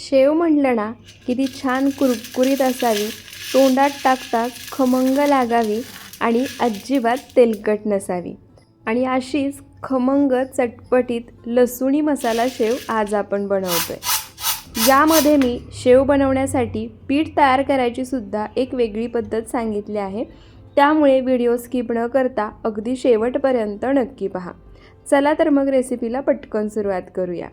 शेव म्हटलं ना की ती छान कुरकुरीत असावी तोंडात टाकता खमंग लागावी आणि अजिबात तेलकट नसावी. आणि अशीच खमंग चटपटीत लसूणी मसाला शेव आज आपण बनवतो आहे यामध्ये मी शेव बनवण्यासाठी पीठ तयार करायची सुद्धा एक वेगळी पद्धत सांगितली आहे. त्यामुळे व्हिडिओ स्किप न करता अगदी शेवटपर्यंत नक्की पहा. चला तर मग रेसिपीला पटकन सुरुवात करूया.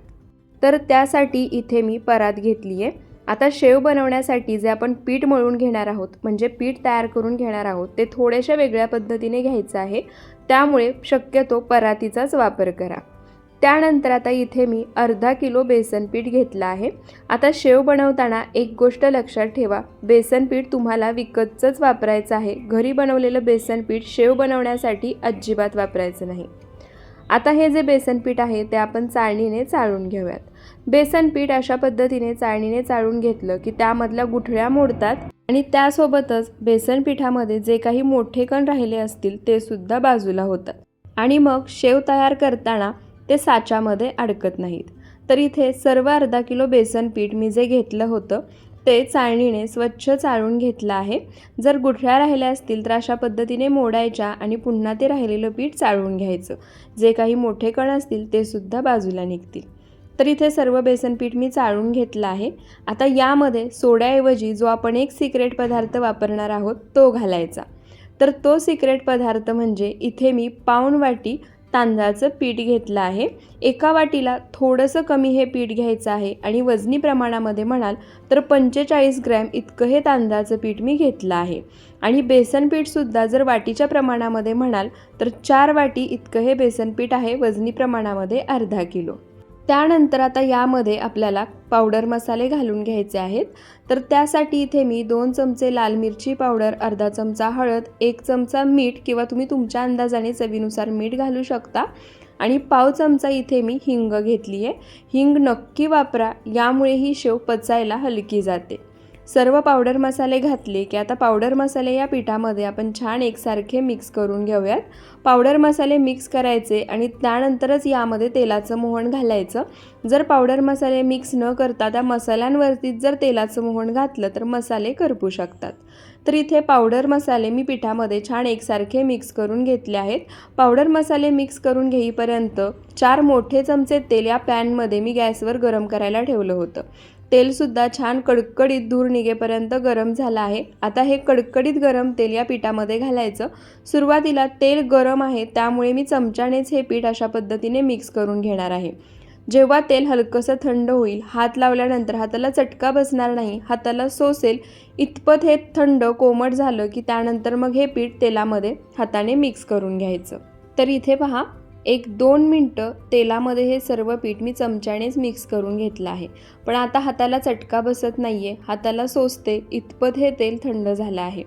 तर त्यासाठी इथे मी परात घेतली आहे आता शेव बनवण्यासाठी जे आपण पीठ मळून घेणार आहोत म्हणजे पीठ तयार करून घेणार आहोत ते थोड्याशा वेगळ्या पद्धतीने घ्यायचं आहे. त्यामुळे शक्यतो परातीचाच वापर करा. त्यानंतर आता इथे मी अर्धा किलो बेसन पीठ घेतलं आहे. आता शेव बनवताना एक गोष्ट लक्षात ठेवा बेसन पीठ तुम्हाला विकतचंच वापरायचं आहे. घरी बनवलेलं बेसन पीठ शेव बनवण्यासाठी अजिबात वापरायचं नाही. आता हे जे बेसन पीठ आहे ते आपण चाळणीने चाळून घेऊयात. बेसन पीठ अशा पद्धतीने चाळणीने चाळून घेतलं की त्यामधल्या गुठळ्या मोडतात आणि त्यासोबतच बेसन पिठामध्ये जे काही मोठे कण राहिले असतील ते सुद्धा बाजूला होतात. आणि मग शेव तयार करताना ते साच्यामध्ये अडकत नाहीत. तर इथे सर्व अर्धा किलो बेसन पीठ मी जे घेतलं होतं ते चाळणीने स्वच्छ चाळून घेतलं आहे. जर गुठळ्या राहिल्या असतील तर अशा पद्धतीने मोडायच्या आणि पुन्हा ते राहिलेलं पीठ चाळून घ्यायचं. जे काही मोठे कण असतील ते सुद्धा बाजूला निघतील. तर इथे सर्व बेसन पीठ मी चाळून घेतलं आहे. आता यामध्ये सोड्याऐवजी जो आपण एक सिक्रेट पदार्थ वापरणार आहोत तो घालायचा. तर तो सिक्रेट पदार्थ म्हणजे इथे मी पाऊण वाटी तांदळाचं पीठ घेतलं आहे. एका वाटीला थोडंसं कमी हे पीठ घ्यायचं आहे आणि वजनी प्रमाणामध्ये म्हणाल तर पंचेचाळीस ग्रॅम इतकं हे तांदळाचं पीठ मी घेतलं आहे. आणि बेसन पीठसुद्धा जर वाटीच्या प्रमाणामध्ये म्हणाल तर चार वाटी इतकं हे बेसन पीठ आहे वजनी प्रमाणामध्ये अर्धा किलो. त्यानंतर आता यामध्ये आपल्याला पावडर मसाले घालून घ्यायचे आहेत. तर त्यासाठी इथे मी दोन चमचे लाल मिरची पावडर अर्धा चमचा हळद एक चमचा मीठ किंवा तुम्ही तुमच्या अंदाजाने चवीनुसार मीठ घालू शकता. आणि पाव चमचा इथे मी हिंग घेतली आहे हिंग नक्की वापरा यामुळे ही शेव पचायला हलकी जाते. सर्व पावडर मसाले घातले की आता पावडर मसाले या पिठामध्ये आपण छान एकसारखे मिक्स करून घेऊयात. पावडर मसाले मिक्स करायचे आणि त्यानंतरच यामध्ये तेलाचं मोहन घालायचं. जर पावडर मसाले मिक्स न करता त्या मसाल्यांवरतीच जर तेलाचं मोहन घातलं तर मसाले करपू शकतात. तर इथे पावडर मसाले मी पिठामध्ये छान एकसारखे मिक्स करून घेतले आहेत. पावडर मसाले मिक्स करून घेईपर्यंत चार मोठे चमचे तेल या पॅनमध्ये मी गॅसवर गरम करायला ठेवलं होतं. तेलसुद्धा छान कडकडीत धूर निघेपर्यंत गरम झालं आहे. आता हे कडकडीत गरम तेल या पिठामध्ये घालायचं. सुरुवातीला तेल गरम आहे त्यामुळे मी चमच्यानेच हे पीठ अशा पद्धतीने मिक्स करून घेणार आहे. जेव्हा तेल हलकंसं थंड होईल हात लावल्यानंतर हाताला चटका बसणार नाही हाताला सोसेल इतपत हे थंड कोमट झालं की त्यानंतर मग हे पीठ तेलामध्ये हाताने मिक्स करून घ्यायचं. तर इथे पहा एक दोन मिनटं तेलामध्ये हे सर्व पीठ मी चमच्यानेच मिक्स करून घेतलं आहे. पण आता हाताला चटका बसत नाही आहे हाताला सोसते इतपत हे तेल थंड झालं आहे.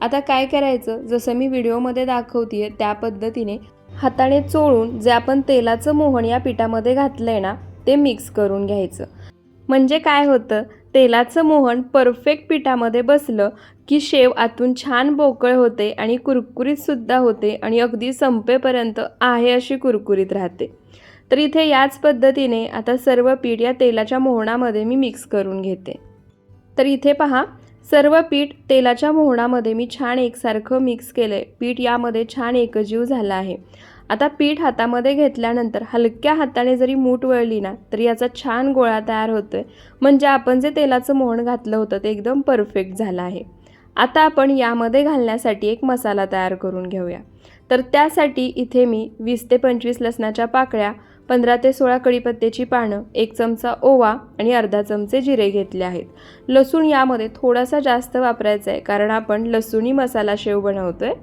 आता काय करायचं? जसं मी व्हिडिओमध्ये दाखवते त्या पद्धतीने हाताने चोळून जे आपण तेलाचं मोहन या पिठामध्ये घातलं आहे ना ते मिक्स करून घ्यायचं. म्हणजे काय होतं? तेलाचं मोहन परफेक्ट पिठामध्ये बसलं की शेव आतून छान पोकळ होते आणि कुरकुरीतसुद्धा होते आणि अगदी संपेपर्यंत आहे अशी कुरकुरीत राहते. तर इथे याच पद्धतीने आता सर्व पीठ या तेलाच्या मोहनामध्ये मी मिक्स करून घेते. तर इथे पहा सर्व पीठ तेलाच्या मोहनामध्ये मी छान एकसारखं मिक्स केलं आहे पीठ यामध्ये छान एकजीव झाला आहे. आता पीठ हातामध्ये घेतल्यानंतर हलक्या हाताने जरी मूठ वळली ना तरी याचा छान गोळा तयार होतो आहे म्हणजे आपण जे तेलाचं मोहन घातलं होतं ते एकदम परफेक्ट झालं आहे. आता आपण यामध्ये घालण्यासाठी एक मसाला तयार करून घेऊया. तर त्यासाठी इथे मी वीस ते पंचवीस लसणाच्या पाकळ्या पंधरा ते सोळा कढीपत्त्याची पानं एक चमचा ओवा आणि अर्धा चमचे जिरे घेतले आहेत. लसूण यामध्ये थोडासा जास्त वापरायचा आहे कारण आपण लसूणी मसाला शेव बनवतो आहे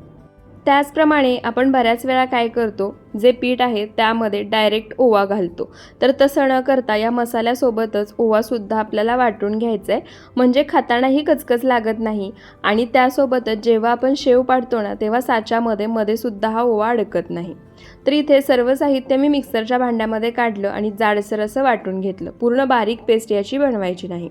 त्याचप्रमाणे आपण बऱ्याच वेळा काय करतो जे पीठ आहे त्यामध्ये डायरेक्ट ओवा घालतो. तर तसं न करता या मसाल्यासोबतच ओवासुद्धा आपल्याला वाटून घ्यायचं आहे म्हणजे खातानाही कचकच लागत नाही. आणि त्यासोबतच जेव्हा आपण शेव पाडतो ना तेव्हा साच्यामध्ये मध्ये सुद्धा हा ओवा अडकत नाही. तर इथे सर्व साहित्य मी मिक्सरच्या भांड्यामध्ये काढलं आणि जाडसर असं वाटून घेतलं. पूर्ण बारीक पेस्ट याची बनवायची नाही.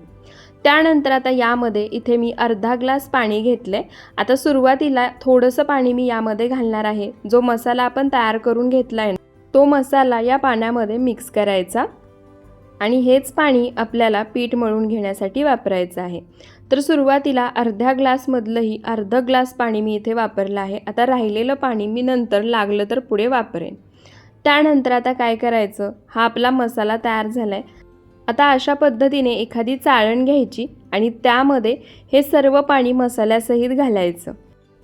त्यानंतर आता यामध्ये इथे मी अर्धा ग्लास पाणी घेतलं आहे आता सुरुवातीला थोडंसं पाणी मी यामध्ये घालणार आहे. जो मसाला आपण तयार करून घेतला आहे तो मसाला या पाण्यामध्ये मिक्स करायचा आणि हेच पाणी आपल्याला पीठ मळून घेण्यासाठी वापरायचं आहे. तर सुरुवातीला अर्ध्या ग्लासमधलंही अर्ध ग्लास पाणी मी इथे वापरलं आहे. आता राहिलेलं पाणी मी नंतर लागलं तर पुढे वापरेन. त्यानंतर आता काय करायचं? हा आपला मसाला तयार झाला आहे आता अशा पद्धतीने एखादी चाळण घ्यायची आणि त्यामध्ये हे सर्व पाणी मसाल्यासहित घालायचं.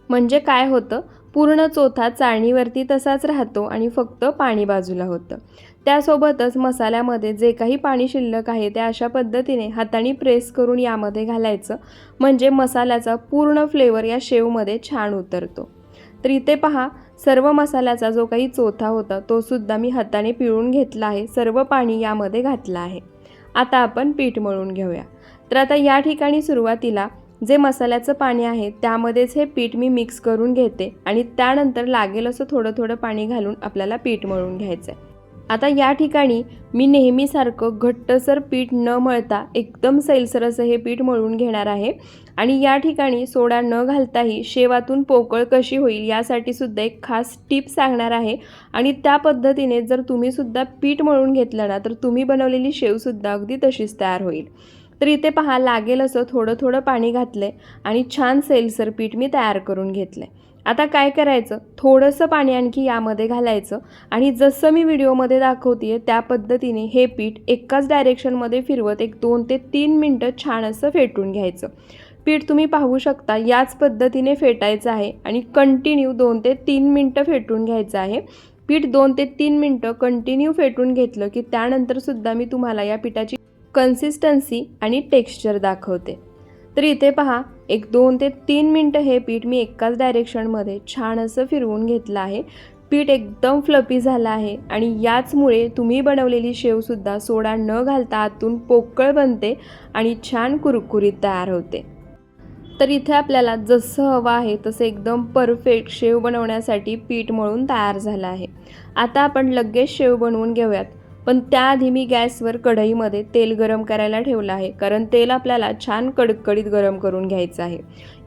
म्हणजे काय होतं? पूर्ण चोथा चाळणीवरती तसाच राहतो आणि फक्त पाणी बाजूला होतं. त्यासोबतच मसाल्यामध्ये जे काही पाणी शिल्लक आहे ते अशा पद्धतीने हाताने प्रेस करून यामध्ये घालायचं. म्हणजे मसाल्याचा पूर्ण फ्लेवर या शेवमध्ये छान उतरतो. तर इथे पहा सर्व मसाल्याचा जो काही चोथा होता तो सुद्धा मी हाताने पिळून घेतला आहे. सर्व पाणी यामध्ये घातलं आहे. आता आपण पीठ मळून घेऊया. तर आता या ठिकाणी सुरुवातीला जे मसाल्याचं पाणी आहे त्यामध्येच हे पीठ मी मिक्स करून घेते आणि त्यानंतर लागेल असं थोडं थोडं पाणी घालून आपल्याला पीठ मळून घ्यायचं आहे आता या ठिकाणी मी नेहमीसारखं घट्टसर पीठ न मळता एकदम सैलसर असं हे पीठ मळून घेणार आहे. आणि या ठिकाणी सोडा न घालताही शेवातून पोकळ कशी होईल यासाठी सुद्धा एक खास टीप सांगणार आहे. आणि त्या पद्धतीने जर तुम्हीसुद्धा पीठ मळून घेतलं ना तर तुम्ही बनवलेली शेवसुद्धा अगदी तशीच तयार होईल. तर इथे पहा लागेल असं थोडं थोडं पाणी घातलं आहे आणि छान सैलसर पीठ मी तयार करून घेतलं आहे आता काय करायचं? थोडंसं पाणी आणखी यामध्ये घालायचं आणि जसं मी व्हिडिओमध्ये दाखवते त्या पद्धतीने हे पीठ एकाच डायरेक्शनमध्ये फिरवत एक दोन ते तीन मिनटं छान असं फेटून घ्यायचं. पीठ तुम्ही पाहू शकता याच पद्धतीने फेटायचं आहे आणि कंटिन्यू दोन ते तीन मिनटं फेटून घ्यायचं आहे. पीठ दोन ते तीन मिनटं कंटिन्यू फेटून घेतलं की त्यानंतरसुद्धा मी तुम्हाला या पिठाची कन्सिस्टन्सी आणि टेक्स्चर दाखवते. तर इथे पहा एक दोन ते तीन मिनटं हे पीठ मी एकाच डायरेक्शनमध्ये छान असं फिरवून घेतलं आहे. पीठ एकदम फ्लपी झालं आहे आणि याचमुळे तुम्ही बनवलेली शेवसुद्धा सोडा न घालता आतून पोकळ बनते आणि छान कुरकुरीत तयार होते. तर इथे आपल्याला जसं हवं आहे तसं एकदम परफेक्ट शेव बनवण्यासाठी पीठ मळून तयार झालं आहे. आता आपण लगेच शेव बनवून घेऊयात. पण त्याआधी मी गॅसवर कढईमध्ये तेल गरम करायला ठेवलं आहे कारण तेल आपल्याला छान कडकडीत गरम करून घ्यायचं आहे.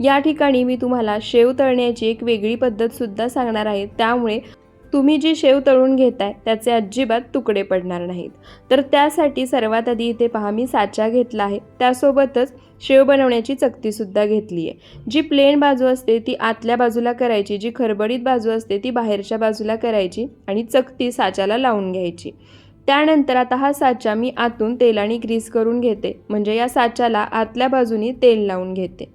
या ठिकाणी मी तुम्हाला शेव तळण्याची एक वेगळी पद्धतसुद्धा सांगणार आहे त्यामुळे तुम्ही जी शेव तळून घेताय त्याचे अजिबात तुकडे पडणार नाहीत. तर त्यासाठी सर्वात आधी इथे पहा मी साचा घेतला आहे. त्यासोबतच शेव बनवण्याची चकतीसुद्धा घेतली आहे. जी प्लेन बाजू असते ती आतल्या बाजूला करायची जी खरबडीत बाजू असते ती बाहेरच्या बाजूला करायची आणि चकती साच्याला लावून घ्यायची. त्यानंतर आता हा साचा मी आतून तेलाने ग्रीस करून घेते. म्हणजे या साच्याला आतल्या बाजूनी तेल लावून घेते.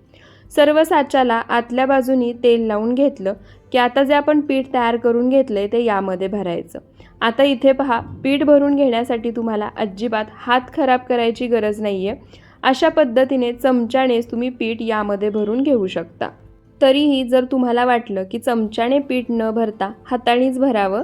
सर्व साच्याला आतल्या बाजूनी तेल लावून घेतलं की आता जे आपण पीठ तयार करून घेतलं आहे ते यामध्ये भरायचं. आता इथे पहा पीठ भरून घेण्यासाठी तुम्हाला अजिबात हात खराब करायची गरज नाही आहे अशा पद्धतीने चमच्यानेच तुम्ही पीठ यामध्ये भरून घेऊ शकता. तरीही जर तुम्हाला वाटलं की चमच्याने पीठ न भरता हातानेच भरावं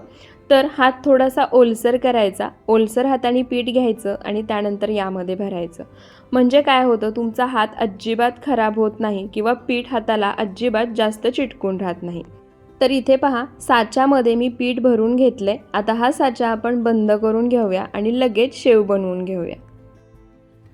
तर हात थोडासा ओलसर करायचा. ओलसर हाताने पीठ घ्यायचं आणि त्यानंतर यामध्ये भरायचं. म्हणजे काय होतं? तुमचा हात अजिबात खराब होत नाही किंवा पीठ हाताला अजिबात जास्त चिटकून राहत नाही. तर इथे पहा साच्यामध्ये मी पीठ भरून घेतले आता हा साचा आपण बंद करून घेऊया आणि लगेच शेव बनवून घेऊया.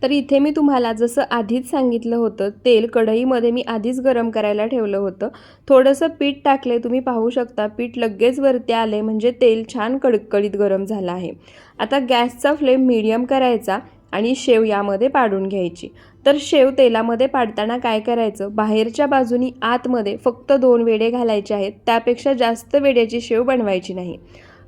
तर इथे मी तुम्हाला जसं आधीच सांगितलं होतं तेल कढईमध्ये मी आधीच गरम करायला ठेवलं होतं. थोडंसं पीठ टाकले तुम्ही पाहू शकता पीठ लगेच वरती आले म्हणजे तेल छान कडकडीत गरम झालं आहे. आता गॅसचा फ्लेम मीडियम करायचा आणि शेव यामध्ये पाडून घ्यायची. तर शेव तेलामध्ये पाडताना काय करायचं बाहेरच्या बाजूनी आतमध्ये फक्त दोन वेडे घालायचे आहेत त्यापेक्षा जास्त वेड्याची शेव बनवायची नाही.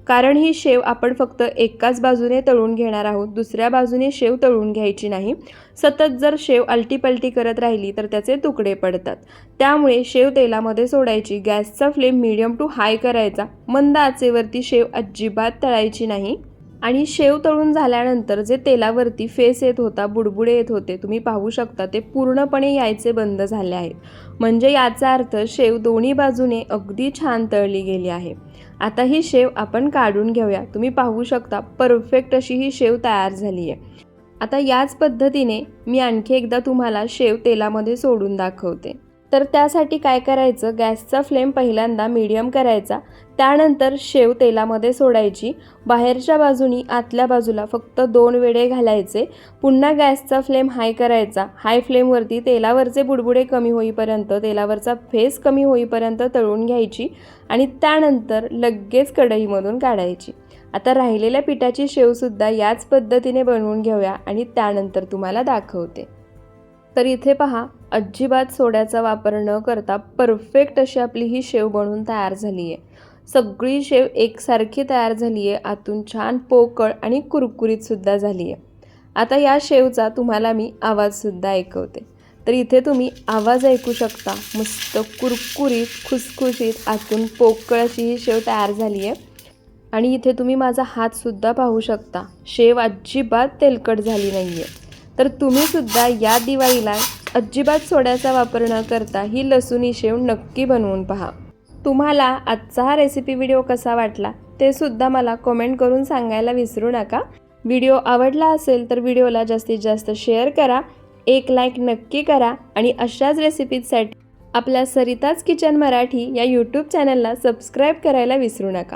कारण ही शेव आपण फक्त एकाच बाजूने तळून घेणार आहोत दुसऱ्या बाजूने शेव तळून घ्यायची नाही. सतत जर शेव अलटीपलटी करत राहिली तर त्याचे तुकडे पडतात. त्यामुळे शेव तेलामध्ये सोडायची गॅसचा फ्लेम मिडियम टू हाय करायचा. मंद आचेवरती शेव अजिबात तळायची नाही. आणि शेव तळून झाल्यानंतर जे तेलावरती फेस येत होता बुडबुडे येत होते तुम्ही पाहू शकता ते पूर्णपणे यायचे बंद झाले आहेत. म्हणजे याचा अर्थ शेव दोन्ही बाजूने अगदी छान तळली गेली आहे. आता ही शेव आपण काढून घेऊया. तुम्ही पाहू शकता परफेक्ट अशी ही शेव तयार झाली आहे आता याच पद्धतीने मी आणखी एकदा तुम्हाला शेव तेलामध्ये सोडून दाखवते. तर त्यासाठी काय करायचं? गॅसचा फ्लेम पहिल्यांदा मीडियम करायचा. त्यानंतर शेव तेलामध्ये सोडायची. बाहेरच्या बाजूनी आतल्या बाजूला फक्त दोन वेडे घालायचे. पुन्हा गॅसचा फ्लेम हाय करायचा. हाय फ्लेमवरती तेलावरचे बुडबुडे कमी होईपर्यंत तेलावरचा फेस कमी होईपर्यंत तळून घ्यायची आणि त्यानंतर लगेच कढईमधून काढायची. आता राहिलेल्या पिठाची शेवसुद्धा याच पद्धतीने बनवून घेऊया आणि त्यानंतर तुम्हाला दाखवते. तर इथे पहा अजिबात सोड्याचा वापर न करता परफेक्ट अशी आपली ही शेव बनवून तयार झाली आहे सगळी शेव एकसारखी तयार झाली आहे आतून छान पोकळ आणि कुरकुरीतसुद्धा झाली आहे आता या शेवचा तुम्हाला मी आवाजसुद्धा ऐकवते. तर इथे तुम्ही आवाज ऐकू शकता मस्त कुरकुरीत खुसखुशीत आतून पोकळ अशी ही शेव तयार झाली आहे आणि इथे तुम्ही माझा हातसुद्धा पाहू शकता शेव अजिबात तेलकट झाली नाही आहे तर तुम्हीसुद्धा या दिवाळीला अजिबात सोड्याचा वापर न करता ही लसूणी शेव नक्की बनवून पहा. तुम्हाला आजचा हा रेसिपी व्हिडिओ कसा वाटला ते सुद्धा मला कमेंट करून सांगायला विसरू नका. व्हिडिओ आवडला असेल तर व्हिडिओला जास्तीत जास्त शेअर करा एक लाईक नक्की करा आणि अशाच रेसिपीजसाठी आपल्या सरिताज किचन मराठी या यूट्यूब चॅनलला सबस्क्राईब करायला विसरू नका.